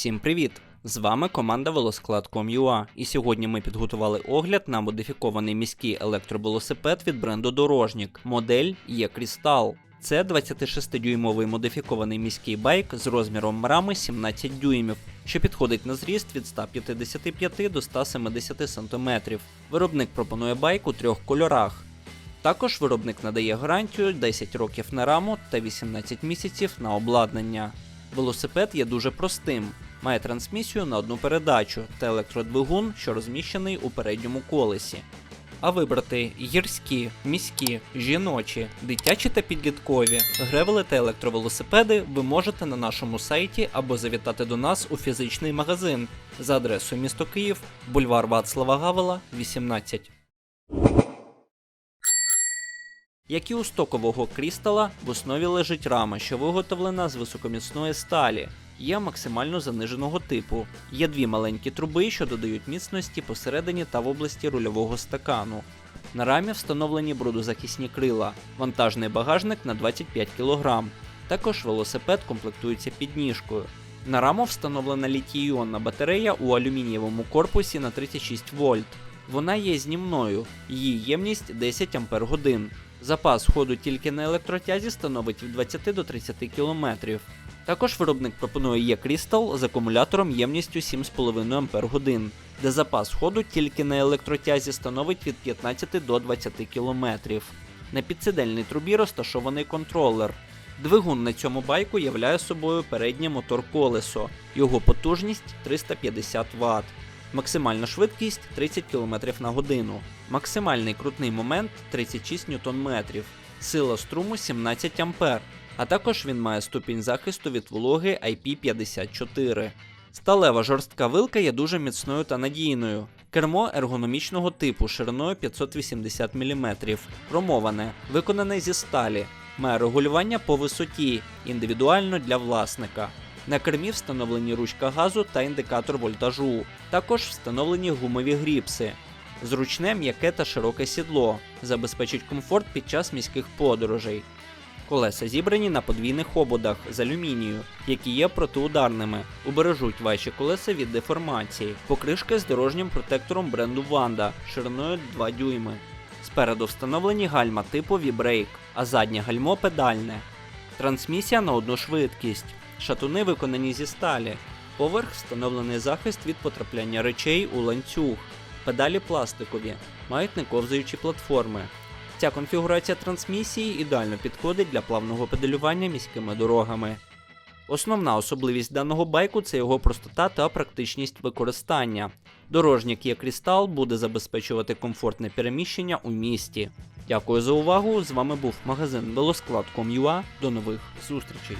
Всім привіт! З вами команда Велосклад.com.ua і сьогодні ми підготували огляд на модифікований міський електровелосипед від бренду Дорожнік, модель E-Crystal. Це 26-дюймовий модифікований міський байк з розміром рами 17 дюймів, що підходить на зріст від 155 до 170 см. Виробник пропонує байк у трьох кольорах. Також виробник надає гарантію 10 років на раму та 18 місяців на обладнання. Велосипед є дуже простим, має трансмісію на одну передачу та електродвигун, що розміщений у передньому колесі. А вибрати гірські, міські, жіночі, дитячі та підліткові гревели та електровелосипеди ви можете на нашому сайті або завітати до нас у фізичний магазин за адресою місто Київ, бульвар Вацлава Гавела, 18. Як і у стокового крістала, в основі лежить рама, що виготовлена з високоміцної сталі, є максимально заниженого типу. Є дві маленькі труби, що додають міцності посередині та в області рульового стакану. На рамі встановлені брудозахисні крила, вантажний багажник на 25 кг. Також велосипед комплектується підніжкою. На раму встановлена літій-іонна батарея у алюмінієвому корпусі на 36 вольт. Вона є знімною, її ємність 10 Ампер годин. Запас ходу тільки на електротязі становить від 20 до 30 км. Також виробник пропонує E-Crystal з акумулятором ємністю 7,5 Ампер годин, де запас ходу тільки на електротязі становить від 15 до 20 км. На підсидельній трубі розташований контролер. Двигун на цьому байку являє собою переднє мотор-колесо. Його потужність 350 Вт. Максимальна швидкість 30 км на годину. Максимальний крутний момент 36 Нм. Сила струму 17 А. А також він має ступінь захисту від вологи IP54. Сталева жорстка вилка є дуже міцною та надійною. Кермо ергономічного типу шириною 580 мм. Промоване, виконане зі сталі. Має регулювання по висоті, індивідуально для власника. На кермі встановлені ручка газу та індикатор вольтажу. Також встановлені гумові гріпси. Зручне, м'яке та широке сідло. Забезпечить комфорт під час міських подорожей. Колеса зібрані на подвійних ободах з алюмінію, які є протиударними, убережуть ваші колеса від деформації. Покришка з дорожнім протектором бренду Wanda шириною 2 дюйми. Спереду встановлені гальма типу V-Brake, а заднє гальмо педальне. Трансмісія на одну швидкість. Шатуни виконані зі сталі. Поверх встановлений захист від потрапляння речей у ланцюг. Педалі пластикові, мають нековзаючі платформи. Ця конфігурація трансмісії ідеально підходить для плавного педалювання міськими дорогами. Основна особливість даного байку це його простота та практичність використання. Дорожнік є Crystal буде забезпечувати комфортне переміщення у місті. Дякую за увагу! З вами був магазин Велосклад.com.ua. До нових зустрічей!